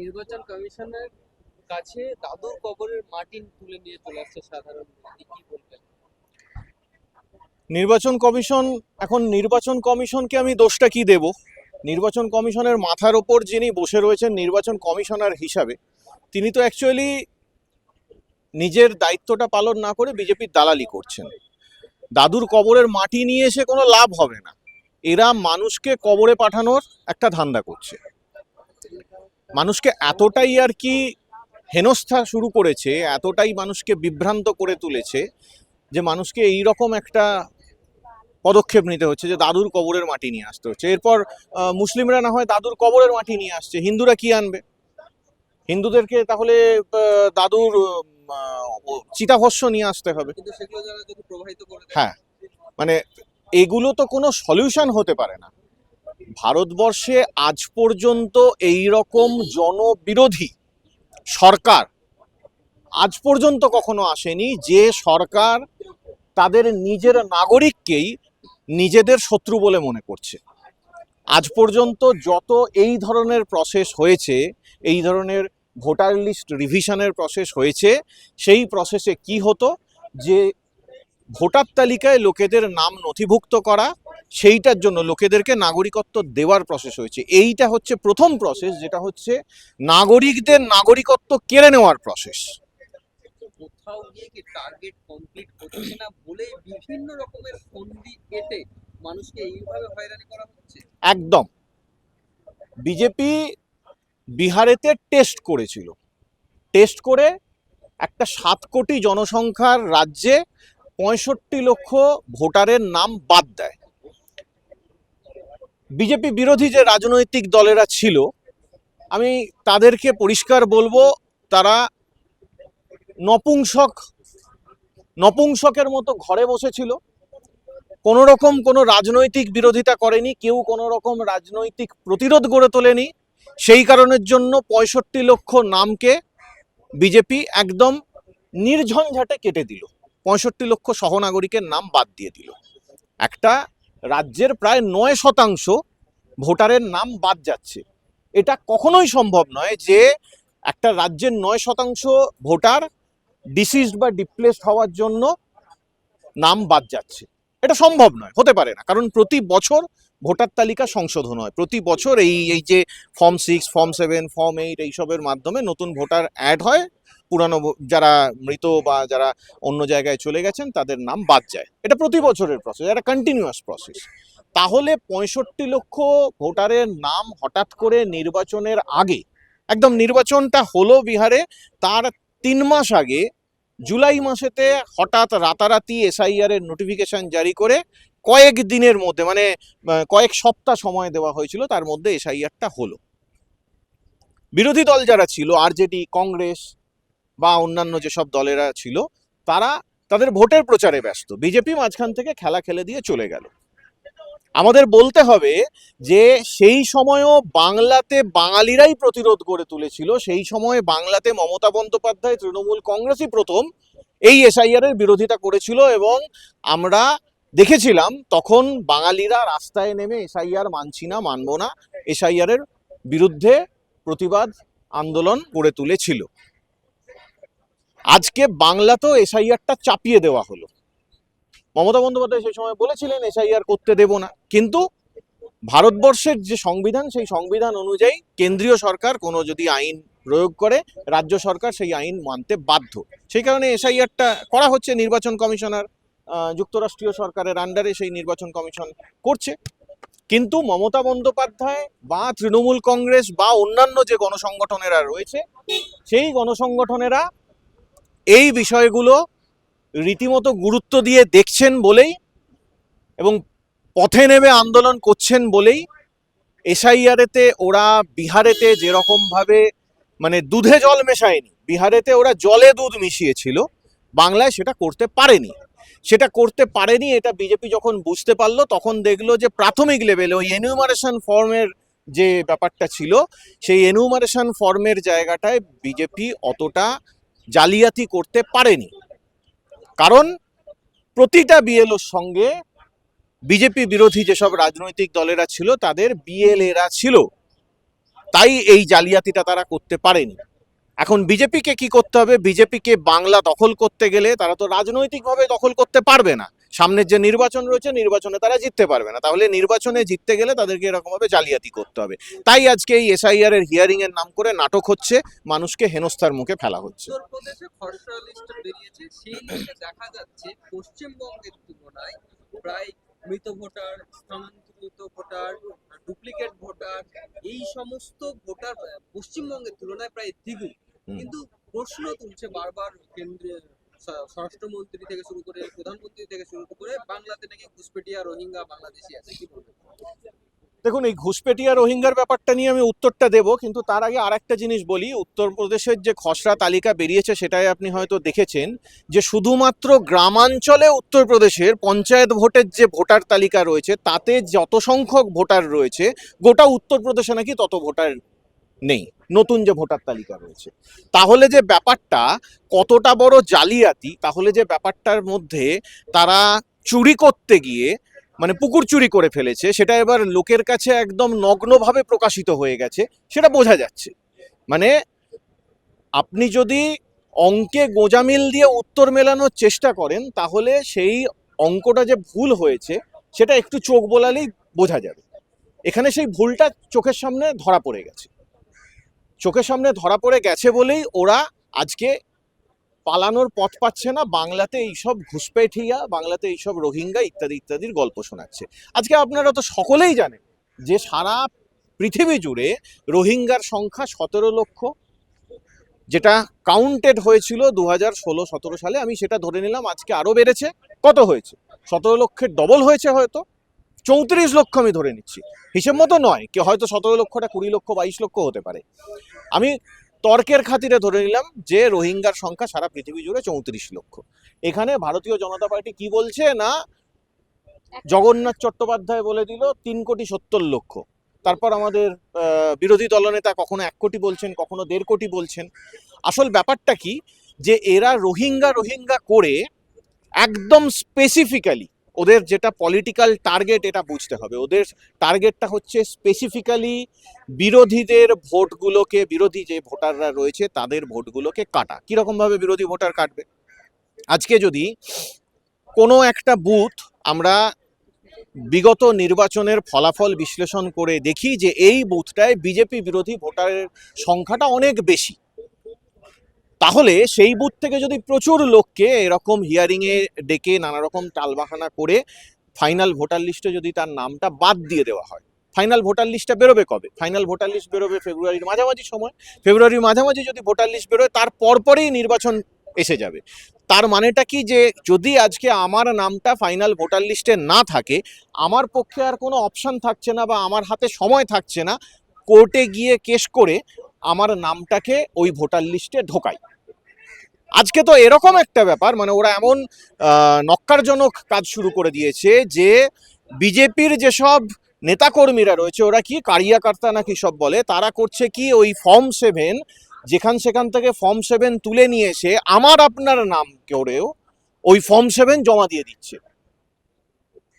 নির্বাচন কমিশনের কাছে দাদুর কবরের মাটি তুলে নিয়ে চলে আসছে সাধারণ কি বলবেন? নির্বাচন কমিশন, এখন নির্বাচন কমিশনকে আমি দোষটা কি দেব? নির্বাচন কমিশনের মাথার ওপর যিনি বসে রয়েছেন নির্বাচন কমিশনার হিসাবে, তিনি তো অ্যাকচুয়ালি নিজের দায়িত্বটা পালন না করে বিজেপির দালালি করছেন। দাদুর কবরের মাটি নিয়ে এসে কোনো লাভ হবে না। এরা মানুষকে কবরে পাঠানোর একটা ধান্দা করছে। মানুষকে এতটাই আর কি হেনস্থা শুরু করেছে এতটাই মানুষকে বিভ্রান্ত করে তুলেছে যে মানুষকে এই রকম একটা পদক্ষেপ নিতে হচ্ছে যে দাদুর কবরের মাটি নিয়ে আসতে হচ্ছে। এরপর মুসলিমরা না হয় দাদুর কবরের মাটি নিয়ে আসছে। হিন্দুরা কি আনবে? হিন্দুদেরকে তাহলে দাদুর চিতাভস্য নিয়ে আসতে হবে। হ্যাঁ। মানে এগুলো তো কোনো সলিউশন হতে পারে না। ভারতবর্ষে আজ পর্যন্ত এই রকম জনবিরোধী সরকার আজ পর্যন্ত কখনো আসেনি যে সরকার তাদের নিজের নাগরিককেই নিজেদের শত্রু বলে মনে করছে। আজ পর্যন্ত যত এই ধরনের প্রসেস হয়েছে, এই ধরনের ভোটার লিস্ট রিভিশনের প্রসেস হয়েছে, সেই প্রসেসে কি হতো? যে ভোটার তালিকায় লোকেদের নাম নথিভুক্ত করা সেইটার জন্য লোকেদেরকে নাগরিকত্ব দেওয়ার প্রসেস হয়েছে। এইটা হচ্ছে প্রথম প্রসেস যেটা হচ্ছে নাগরিকদের নাগরিকত্ব কেড়ে নেওয়ার প্রসেস কোথাও গিয়ে কি টার্গেট কমপ্লিট হচ্ছে না বলে বিভিন্ন রকমের ফন্দি কেটে মানুষকে এইভাবে হয়রানি করা হচ্ছে? একদম। বিজেপি বিহারেতে টেস্ট করেছিল। টেস্ট করে একটা সাত কোটি জনসংখ্যার রাজ্যে পঁয়ষট্টি লক্ষ ভোটারের নাম বাদ দেয়। বিজেপি বিরোধী যে রাজনৈতিক দলেরা ছিল, আমি তাদেরকে পরিষ্কার বলব, তারা নপুংসক, নপুংসকের মতো ঘরে বসেছিল। কোনো রকম কোনো রাজনৈতিক বিরোধিতা করেনি, কেউ কোনো রকম রাজনৈতিক প্রতিরোধ গড়ে তোলেনি। সেই কারণের জন্য পঁয়ষট্টি লক্ষ নামকে বিজেপি একদম নির্ঝঞ্ঝাটে কেটে দিল। পঁয়ষট্টি লক্ষ সহনাগরিকের নাম বাদ দিয়ে দিল। একটা রাজ্যের প্রায় নয় শতাংশ ভোটারের নাম বাদ যাচ্ছে। এটা কখনোই সম্ভব নয় যে একটা রাজ্যের নয় শতাংশ ভোটার ডিসিজড বা ডিপ্লেসড হওয়ার জন্য নাম বাদ যাচ্ছে। এটা সম্ভব নয়, হতে পারে না। কারণ প্রতি বছর ভোটার তালিকা সংশোধন হয়। প্রতি বছর এই এই যে form six form seven form eight এইসবের মাধ্যমে নতুন ভোটার অ্যাড হয়। পুরানো যারা মৃত বা যারা অন্য জায়গায় চলে গেছেন, তাদের নাম বাদ যায়। এটা প্রতি বছরের প্রসেস এটা কন্টিনিউয়াস প্রসেস তাহলে পঁয়ষট্টি লক্ষ ভোটারের নাম হঠাৎ করে নির্বাচনের আগে, একদম নির্বাচনটা হলো বিহারে, তার তিন মাস আগে, জুলাই মাসেতে হঠাৎ রাতারাতি এসআইআর এর নোটিফিকেশন জারি করে কয়েক দিনের মধ্যে মানে কয়েক সপ্তাহ সময় দেওয়া হয়েছিল, তার মধ্যে এসআইআরটা হলো। বিরোধী দল যারা ছিল, আরজেডি, কংগ্রেস বা অন্যান্য যেসব দলেরা ছিল, তারা তাদের ভোটের প্রচারে ব্যস্ত। বিজেপি মাঝখান থেকে খেলা খেলে দিয়ে চলে গেল। আমাদের বলতে হবে যে, সেই সময়ও বাংলাতে বাঙালিরাই প্রতিরোধ গড়ে তুলেছিল। সেই সময় বাংলাতে মমতা বন্দ্যোপাধ্যায় তৃণমূল কংগ্রেসই প্রথম এই এসআইআর এর বিরোধিতা করেছিল এবং আমরা দেখেছিলাম তখন বাঙালিরা রাস্তায় নেমে এসআইআর মানছি না, মানব না এসআইআর এর বিরুদ্ধে প্রতিবাদ, আন্দোলন গড়ে তুলেছিল। আজকে বাংলাতেও এসআইআরটা চাপিয়ে দেওয়া হলো। মমতা বন্দ্যোপাধ্যায় সেই সময় বলেছিলেন, এসআইআর করতে দেব না। কিন্তু ভারতবর্ষের যে সংবিধান, সেই সংবিধান অনুযায়ী কেন্দ্রীয় সরকার কোনো যদি আইন প্রয়োগ করে, রাজ্য সরকার সেই আইন মানতে বাধ্য। সেই কারণে এসআইআরটা করা হচ্ছে। নির্বাচন কমিশনার যুক্তরাষ্ট্রীয় সরকারের আন্ডারে সেই নির্বাচন কমিশন করছে। কিন্তু মমতা বন্দ্যোপাধ্যায় বা তৃণমূল কংগ্রেস বা অন্যান্য যে গণসংগঠনেরা রয়েছে, সেই গণসংগঠনেরা এই বিষয়গুলো রীতিমতো গুরুত্ব দিয়ে দেখছেন বলেই এবং পথে নেমে আন্দোলন করছেন বলেই এসআইআরেতে ওরা বিহারেতে যেরকমভাবে মানে দুধে জল মেশায়নি, বিহারেতে ওরা জলে দুধ মিশিয়েছিল, বাংলায় সেটা করতে পারেনি। সেটা করতে পারেনি, এটা বিজেপি যখন বুঝতে পারল, তখন দেখল যে প্রাথমিক লেভেলে ওই এনিউমারেশন ফর্মের যে ব্যাপারটা ছিল, সেই এনুমারেশন ফর্মের জায়গাটায় বিজেপি অতটা জালিয়াতি করতে পারেনি। কারণ প্রতিটা বিএলওর সঙ্গে বিজেপি বিরোধী যেসব রাজনৈতিক দলেরা ছিল, তাদের বিএলএরা ছিল। তাই এই জালিয়াতিটা তারা করতে পারেনি। এখন বিজেপিকে কি করতে হবে? বিজেপিকে বাংলা দখল করতে গেলে তারা তো রাজনৈতিকভাবে দখল করতে পারবে না। সামনের যে নির্বাচন রয়েছে নির্বাচনে তারা জিততে পারবে না। তাহলে নির্বাচনে জিততে গেলে তাদেরকে এরকম ভাবে জালিয়াতি করতে হবে। তাই আজকে এই এসআইআর এর হিয়ারিং এর নাম করে নাটক হচ্ছে মানুষকে হেনস্থার মুখে ফেলা হচ্ছে। দেখা যাচ্ছে পশ্চিমবঙ্গের তুলনায় প্রায় মৃত ভোটার স্থানান্তরিত ভোটার ডুপ্লিকেট ভোটার এই সমস্ত ভোটার পশ্চিমবঙ্গের তুলনায় প্রায় দ্বিগুণ। কিন্তু প্রশ্ন তুলছে বারবার কেন্দ্রীয় স্বরাষ্ট্রমন্ত্রী থেকে শুরু করে প্রধানমন্ত্রী থেকে শুরু করে বাংলাতে নাকি ঘুষপেটিয়া রোহিঙ্গা বাংলাদেশি আছে, কি দেখুন, এই ঘুষপেটিয়া রোহিঙ্গার ব্যাপারটা নিয়ে আমি উত্তরটা দেব, কিন্তু তার আগে আরেকটা জিনিস বলি। উত্তরপ্রদেশের যে খসড়া তালিকা বেরিয়েছে সেটাই আপনি হয়তো দেখেছেন, যে শুধুমাত্র গ্রামাঞ্চলে উত্তরপ্রদেশের পঞ্চায়েত ভোটের যে ভোটার তালিকা রয়েছে, তাতে যত সংখ্যক ভোটার রয়েছে, গোটা উত্তরপ্রদেশে নাকি তত ভোটার নেই। নতুন যে ভোটার তালিকা রয়েছে। তাহলে যে ব্যাপারটা কতটা বড় জালিয়াতি, তাহলে যে ব্যাপারটার মধ্যে তারা চুরি করতে গিয়ে মানে পুকুর চুরি করে ফেলেছে, সেটা এবার লোকের কাছে একদম নগ্নভাবে প্রকাশিত হয়ে গেছে, সেটা বোঝা যাচ্ছে। মানে আপনি যদি অঙ্কে গোজামিল দিয়ে উত্তর মেলানোর চেষ্টা করেন, তাহলে সেই অঙ্কটা যে ভুল হয়েছে, সেটা একটু চোখ বোলালেই বোঝা যাবে। এখানে সেই ভুলটা চোখের সামনে ধরা পড়ে গেছে। চোখের সামনে ধরা পড়ে গেছে বলেই ওরা আজকে পালানোর পথ পাচ্ছে না, বাংলাতে এইসব ঘুষপেঠিয়া, বাংলাতে এইসব রোহিঙ্গা ইত্যাদি ইত্যাদির গল্প শোনাচ্ছে। আজকে আপনারা তো সকলেই জানেন যে সারা পৃথিবী জুড়ে রোহিঙ্গার সংখ্যা সতেরো লক্ষ, যেটা কাউন্টেড হয়েছিল দু হাজার ষোলো সতেরো সালে, আমি সেটা ধরে নিলাম আজকে আরও বেড়েছে। কত হয়েছে? সতেরো লক্ষের ডবল হয়েছে হয়তো। চৌত্রিশ লক্ষ আমি ধরে নিচ্ছি। হিসেব মতো নয় কি হয়তো সতেরো লক্ষটা কুড়ি লক্ষ, বাইশ লক্ষ হতে পারে। আমি তর্কের খাতিরে ধরে নিলাম যে, রোহিঙ্গার সংখ্যা সারা পৃথিবী জুড়ে চৌত্রিশ লক্ষ। এখানে ভারতীয় জনতা পার্টি কি বলছে না? জগন্নাথ চট্টোপাধ্যায় বলে দিল, তিন কোটি সত্তর লক্ষ। তারপর আমাদের বিরোধী দলনেতা কখনো এক কোটি বলছেন, কখনো দেড় কোটি বলছেন। আসল ব্যাপারটা কি? যে, এরা রোহিঙ্গা রোহিঙ্গা করে একদম স্পেসিফিক্যালি ওদের যেটা পলিটিক্যাল টার্গেট এটা বুঝতে হবে। ওদের টার্গেটটা হচ্ছে স্পেসিফিক্যালি বিরোধীদের ভোটগুলোকে, বিরোধী যে ভোটাররা রয়েছে তাদের ভোটগুলোকে কাটা। কীরকমভাবে বিরোধী ভোটার কাটবে? আজকে যদি কোনো একটা বুথ আমরা বিগত নির্বাচনের ফলাফল বিশ্লেষণ করে দেখি যে এই বুথটায় বিজেপি বিরোধী ভোটারের সংখ্যাটা অনেক বেশি। তাহলে সেই বুথ থেকে যদি প্রচুর লোককে এরকম হিয়ারিংয়ে ডেকে নানা রকম টালবাহানা করে ফাইনাল ভোটার লিস্টে যদি তার নামটা বাদ দিয়ে দেওয়া হয় ফাইনাল ভোটার লিস্টটা বেরোবে কবে? ফাইনাল ভোটার লিস্ট বেরোবে ফেব্রুয়ারির মাঝামাঝি সময়। ফেব্রুয়ারির মাঝামাঝি যদি ভোটার লিস্ট বেরোয়, তার পরপরেই নির্বাচন এসে যাবে। তার মানেটা কি যে, যদি আজকে আমার নামটা ফাইনাল ভোটার লিস্টে না থাকে, আমার পক্ষে আর কোনো অপশান থাকছে না বা আমার হাতে সময় থাকছে না কোর্টে গিয়ে কেস করে আমার নামটাকে ওই ভোটার লিস্টে ঢোকাই। আজকে তো এরকম একটা ব্যাপার মানে ওরা এমন নক্কারজনক কাজ শুরু করে দিয়েছে যে বিজেপির যেসব নেতাকর্মীরা রয়েছে, ওরা কি কারিয়াকর্তা নাকি সব বলে, তারা করছে কি ওই ফর্ম সেভেন, যেখান সেখান থেকে ফর্ম সেভেন তুলে নিয়ে এসে আমার আপনার নাম করেও ওই ফর্ম সেভেন জমা দিয়ে দিচ্ছে।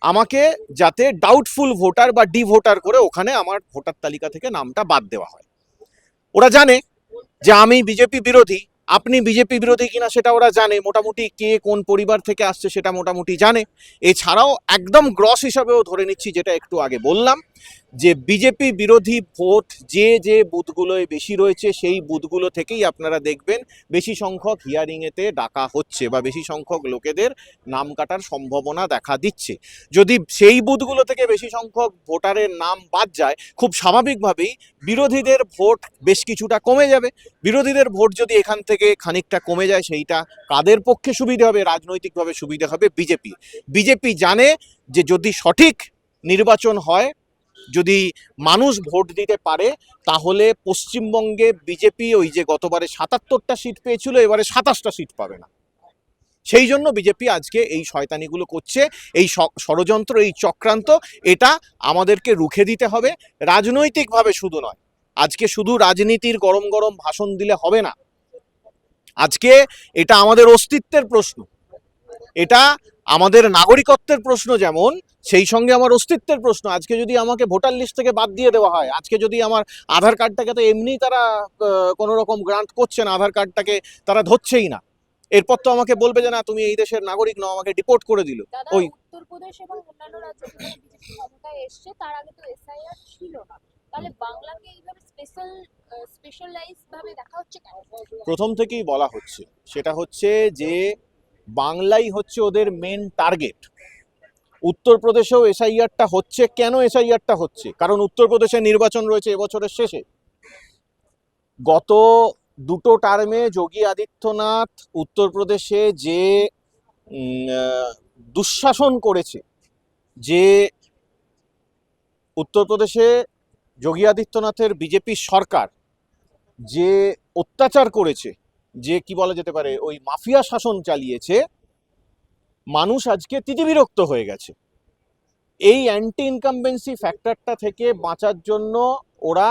আমাকে যাতে ডাউটফুল ভোটার বা ডি ভোটার করে ওখানে আমার ভোটার তালিকা থেকে নামটা বাদ দেওয়া হয়। ওরা জানে যে আমি বিজেপি বিরোধী আপনি বিজেপি বিরোধী কিনা সেটা ওরা জানে, মোটামুটি কে কোন পরিবার থেকে আসছে সেটা মোটামুটি জানে। এছাড়াও একদম গ্রস হিসাবেও ধরে নিচ্ছি, যেটা একটু আগে বললাম যে বিজেপি বিরোধী ভোট যে যে বুথগুলোয় বেশি রয়েছে, সেই বুথগুলো থেকেই আপনারা দেখবেন বেশি সংখ্যক হিয়ারিংয়েতে ডাকা হচ্ছে বা বেশি সংখ্যক লোকেদের নাম কাটার সম্ভাবনা দেখা দিচ্ছে। যদি সেই বুথগুলো থেকে বেশি সংখ্যক ভোটারের নাম বাদ যায়, খুব স্বাভাবিকভাবেই বিরোধীদের ভোট বেশ কিছুটা কমে যাবে। বিরোধীদের ভোট যদি এখান থেকে খানিকটা কমে যায়, সেইটা কাদের পক্ষে সুবিধা হবে? রাজনৈতিকভাবে সুবিধা হবে বিজেপি বিজেপি জানে যে যদি সঠিক নির্বাচন হয় যদি মানুষ ভোট দিতে পারে, তাহলে পশ্চিমবঙ্গে বিজেপি ওই যে গতবারে সাতাত্তরটা সিট পেয়েছিল, এবারে সাতাশটা সিট পাবে না। সেই জন্য বিজেপি আজকে এই শয়তানিগুলো করছে, এই ষড়যন্ত্র, এই চক্রান্ত, এটা আমাদেরকে রুখে দিতে হবে। রাজনৈতিকভাবে শুধু নয়, আজকে শুধু রাজনীতির গরম গরম ভাষণ দিলে হবে না। আজকে এটা আমাদের অস্তিত্বের প্রশ্ন। এটা আমাদের নাগরিকত্বের প্রশ্ন যেমন সেই সঙ্গে আমার অস্তিত্বের প্রশ্ন। আজকে যদি আমাকে ভোটার লিস্ট থেকে বাদ দিয়ে দেওয়া হয় আজকে যদি আমার আধার কার্ডটাকে তো এমনি তারা কোনো রকম গ্রান্ট করছে না আধার কার্ডটাকে তারা ধরছেই না। এরপর তো আমাকে বলবে যে না তুমি এই দেশের নাগরিক নও আমাকে ডিপোর্ট করে দিল। ওই। উত্তরপ্রদেশ এবং অন্যান্য রাজ্যে ক্ষমতায় এসছে তার আগে তো এসআইআর ছিল না। তাহলে বাংলাকে এইভাবে স্পেশাল স্পেশালাইজ ভাবে দেখা হচ্ছে প্রথম থেকেই বলা হচ্ছে। সেটা হচ্ছে যে বাংলাই হচ্ছে ওদের মেন টার্গেট উত্তরপ্রদেশেও এসআইআরটা হচ্ছে। কেন এসআইআরটা হচ্ছে? কারণ উত্তরপ্রদেশে নির্বাচন রয়েছে এবছরের শেষে। গত দুটো টার্মে যোগী আদিত্যনাথ উত্তরপ্রদেশে যে দুঃশাসন করেছে, যে উত্তরপ্রদেশে যোগী আদিত্যনাথের বিজেপি সরকার যে অত্যাচার করেছে যে কি বলা যেতে পারে, ওই মাফিয়া শাসন চালিয়েছে, মানুষ আজকে তিতিবিরক্ত হয়ে গেছে। এই অ্যান্টি ইনকামবেন্সি ফ্যাক্টরটা থেকে বাঁচার জন্য ওরা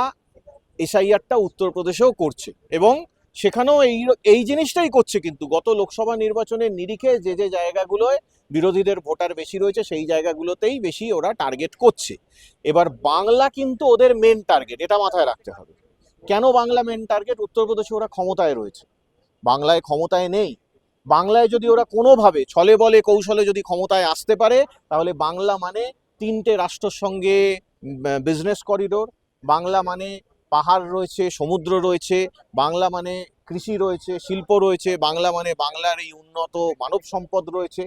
এসআইআরটা উত্তরপ্রদেশেও করছে এবং সেখানেও এই এই জিনিসটাই করছে কিন্তু। গত লোকসভা নির্বাচনের নিরিখে যে যে জায়গাগুলোয় বিরোধীদের ভোটার বেশি রয়েছে, সেই জায়গাগুলোতেই বেশি ওরা টার্গেট করছে। এবার বাংলা কিন্তু ওদের মেন টার্গেট এটা মাথায় রাখতে হবে। কেন বাংলা মেন টার্গেট উত্তরপ্রদেশে ওরা ক্ষমতায় রয়েছে। বাংলায় ক্ষমতায় নেই। বাংলায় যদি ওরা কোনোভাবে ছলে বলে কৌশলে যদি ক্ষমতায় আসতে পারে, তাহলে বাংলা মানে তিনটে রাষ্ট্রের সঙ্গে বিজনেস করিডোর বাংলা মানে পাহাড় রয়েছে, সমুদ্র রয়েছে, বাংলা মানে কৃষি রয়েছে, শিল্প রয়েছে, বাংলা মানে বাংলার এই উন্নত মানব সম্পদ রয়েছে।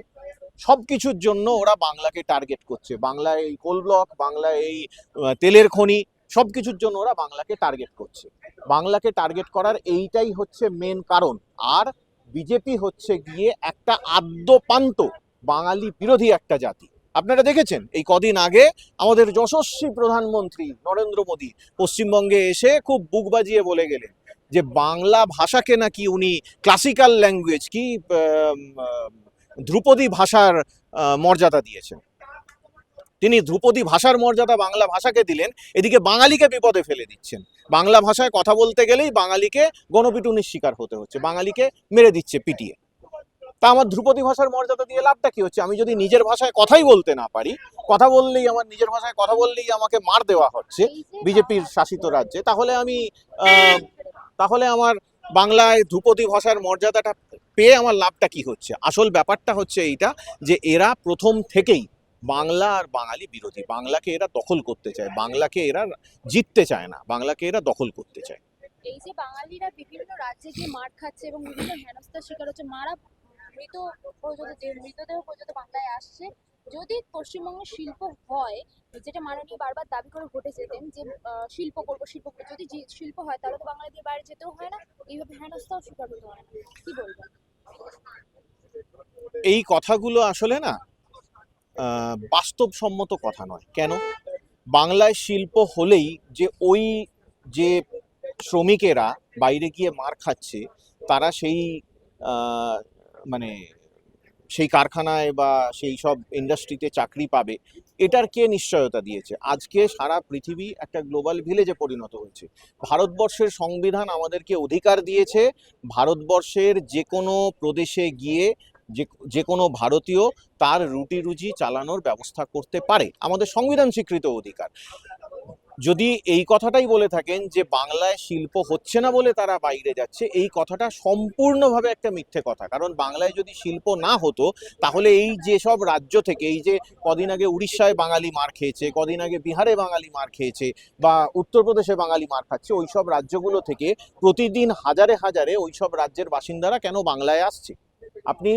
সব কিছুর জন্য ওরা বাংলাকে টার্গেট করছে। বাংলায় এই কোল ব্লক বাংলায় এই তেলের খনি সব কিছুর জন্য ওরা বাংলাকে টার্গেট করছে। বাংলাকে টার্গেট করার এইটাই হচ্ছে মেন কারণ। আর বিজেপি হচ্ছে গিয়ে একটা আদ্যপান্ত বাঙালি বিরোধী একটা জাতি। আপনারা দেখেছেন, এই কদিন আগে আমাদের যশস্বী প্রধানমন্ত্রী নরেন্দ্র মোদী পশ্চিমবঙ্গে এসে খুব বুক বাজিয়ে বলে গেলেন যে বাংলা ভাষাকে নাকি উনি ক্লাসিক্যাল ল্যাঙ্গুয়েজ কি ধ্রুপদী ভাষার মর্যাদা দিয়েছেন। তিনি ধ্রুপদী ভাষার মর্যাদা বাংলা ভাষাকে দিলেন, এদিকে বাঙালিকে বিপদে ফেলে দিচ্ছেন। বাংলা ভাষায় কথা বলতে গেলেই বাঙালিকে গণপিটুনির শিকার হতে হচ্ছে, বাঙালিকে মেরে দিচ্ছে পিটিয়ে। তা আমার ধ্রুপদী ভাষার মর্যাদা দিয়ে লাভটা কি হচ্ছে? আমি যদি নিজের ভাষায় কথাই বলতে না পারি, কথা বললেই আমার, নিজের ভাষায় কথা বললেই আমাকে মার দেওয়া হচ্ছে বিজেপির শাসিত রাজ্যে, তাহলে আমি তাহলে আমার বাংলায় ধ্রুপদী ভাষার মর্যাদাটা পেয়ে আমার লাভটা কি হচ্ছে? আসল ব্যাপারটা হচ্ছে এইটা যে এরা প্রথম থেকেই বাংলা আর বাঙালি বিরোধী। বাংলাকে এরা দখল করতে চায়। বাংলাকে এরা জিততে চায় না। বাংলাকে এরা দখল করতে চায়। এই যে বাঙালিরা বিভিন্ন রাজ্যে গিয়ে মার খাচ্ছে এবং বিভিন্ন হেনস্থার শিকার হচ্ছে মারা মৃত পর্যন্ত যে মৃতদেহ পর্যন্ত বাংলায় আসছে। যদি পশ্চিমবঙ্গে শিল্প হয় যেটা মাননীয় বারবার দাবি করে ভোটে যেতেন যে শিল্প করব শিল্প করব যদি শিল্প হয় তাহলে তো বাংলাদেশের বাইরে যেতেও হয় না। এইভাবে হেনস্থাও শিকার হতে হয় না। কি বলবেন? এই কথাগুলো আসলে না বাস্তবসম্মত কথা নয়। কেন? বাংলায় শিল্প হলেই যে ওই যে শ্রমিকেরা বাইরে গিয়ে মার খাচ্ছে, তারা সেই মানে সেই কারখানায় বা সেই সব ইন্ডাস্ট্রিতে চাকরি পাবে, এটার কে নিশ্চয়তা দিয়েছে? আজকে সারা পৃথিবী একটা গ্লোবাল ভিলেজে পরিণত হয়েছে। ভারতবর্ষের সংবিধান আমাদেরকে অধিকার দিয়েছে। ভারতবর্ষের যে কোনো প্রদেশে গিয়ে যে যে কোনো ভারতীয় তার রুটি রুজি চালানোর ব্যবস্থা করতে পারে। আমাদের সংবিধান স্বীকৃত অধিকার। যদি এই কথাটাই বলে থাকেন যে বাংলায় শিল্প হচ্ছে না বলে তারা বাইরে যাচ্ছে, এই কথাটা সম্পূর্ণভাবে একটা মিথ্যে কথা। কারণ বাংলায় যদি শিল্প না হতো, তাহলে এই যে সব রাজ্য থেকে, এই যে কদিন আগে উড়িষ্যায় বাঙালি মার খেয়েছে, কদিন আগে বিহারে বাঙালি মার খেয়েছে, বা উত্তরপ্রদেশে বাঙালি মার খাচ্ছে, ওই সব রাজ্যগুলো থেকে প্রতিদিন হাজারে হাজারে ওই সব রাজ্যের বাসিন্দারা কেন বাংলায় আসছে? আপনি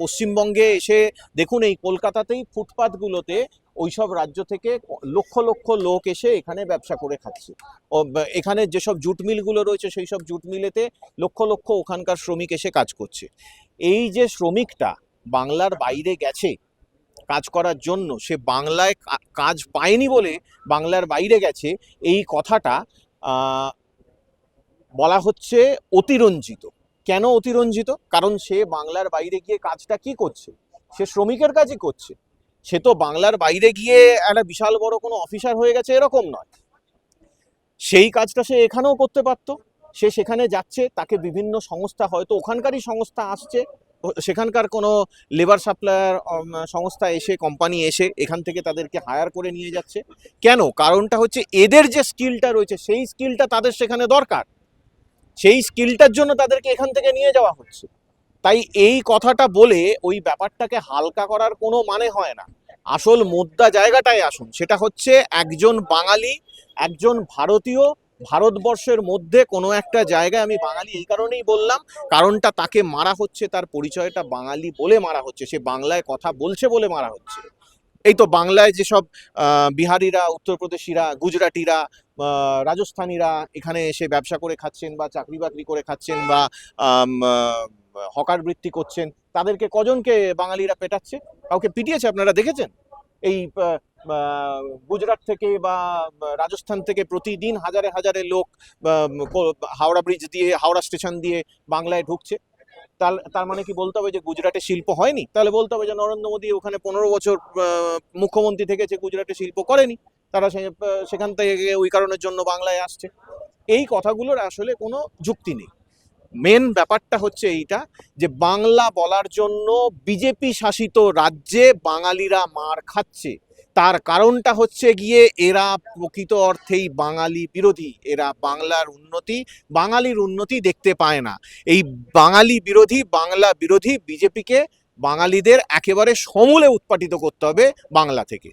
পশ্চিমবঙ্গে এসে দেখুন এই কলকাতাতেই ফুটপাথগুলোতে ওইসব রাজ্য থেকে লক্ষ লক্ষ লোক এসে এখানে ব্যবসা করে খাচ্ছে। ও এখানে যেসব জুট মিলগুলো রয়েছে সেই সব জুট মিলেতে লক্ষ লক্ষ ওখানকার শ্রমিক এসে কাজ করছে। এই যে শ্রমিকটা বাংলার বাইরে গেছে কাজ করার জন্য, সে বাংলায় কাজ পায়নি বলে বাংলার বাইরে গেছে, এই কথাটা বলা হচ্ছে অতিরঞ্জিত। কেন অতিরঞ্জিত? কারণ সে বাংলার বাইরে গিয়ে কাজটা কি করছে? সে শ্রমিকের কাজই করছে। সে তো বাংলার বাইরে গিয়ে একটা বিশাল বড় কোনো অফিসার হয়ে গেছে এরকম নয়। সেই কাজটা সে এখানেও করতে পারতো। সে সেখানে যাচ্ছে, তাকে বিভিন্ন সংস্থা, হয়তো ওখানকারই সংস্থা আসছে। সেখানকার কোনো লেবার সাপ্লায়ার সংস্থা এসে, কোম্পানি এসে এখান থেকে তাদেরকে হায়ার করে নিয়ে যাচ্ছে। কেন? কারণটা হচ্ছে এদের যে স্কিলটা রয়েছে, সেই স্কিলটা তাদের সেখানে দরকার। সেই স্কিলটার জন্য তাদেরকে এখান থেকে নিয়ে যাওয়া হচ্ছে। তাই এই কথাটা বলে ওই ব্যাপারটাকে হালকা করার কোনো মানে হয় না। আসল মোদ্দা জায়গাটায় আসুন, সেটা হচ্ছে একজন বাঙালি, একজন ভারতীয়, ভারতবর্ষের মধ্যে কোনো একটা জায়গায় আমি বাঙালি এই কারণেই বললাম, কারণটা তাকে মারা হচ্ছে, তার পরিচয়টা বাঙালি বলে মারা হচ্ছে, সে বাংলায় কথা বলছে বলে মারা হচ্ছে। এই তো বাংলায় যেসব বিহারিরা, উত্তরপ্রদেশিরা, গুজরাটিরা রাজস্থানীরা এখানে এসে ব্যবসা করে খাচ্ছেন বা চাকরি বাকরি করে খাচ্ছেন বা হকার বৃত্তি করছেন, তাদেরকে কজনকে বাঙালিরা পেটাচ্ছে? কাউকে পিটিয়েছে আপনারা দেখেছেন? এই গুজরাট থেকে বা রাজস্থান থেকে প্রতিদিন হাজারে হাজারে লোক হাওড়া ব্রিজ দিয়ে, হাওড়া স্টেশন দিয়ে বাংলায় ঢুকছে। তার তার মানে কি বলতে হবে যে গুজরাটে শিল্প হয়নি? তাহলে বলতে হবে যে নরেন্দ্র মোদী ওখানে পনেরো বছর মুখ্যমন্ত্রী থেকেছে, গুজরাটে শিল্প করেনি। তারা সেখান থেকে ওই কারণের জন্য বাংলায় আসছে। এই কথাগুলোর আসলে কোনো যুক্তি নেই। মেন ব্যাপারটা হচ্ছে এইটা যে, বাংলা বলার জন্য বিজেপি শাসিত রাজ্যে বাঙালিরা মার খাচ্ছে। তার কারণটা হচ্ছে গিয়ে এরা প্রকৃত অর্থেই বাঙালি বিরোধী। এরা বাংলার উন্নতি, বাঙালির উন্নতি দেখতে পায় না। এই বাঙালি বিরোধী, বাংলা বিরোধী বিজেপিকে বাঙালিদের একেবারে সমূলে উৎপাটিত করতে হবে বাংলা থেকে।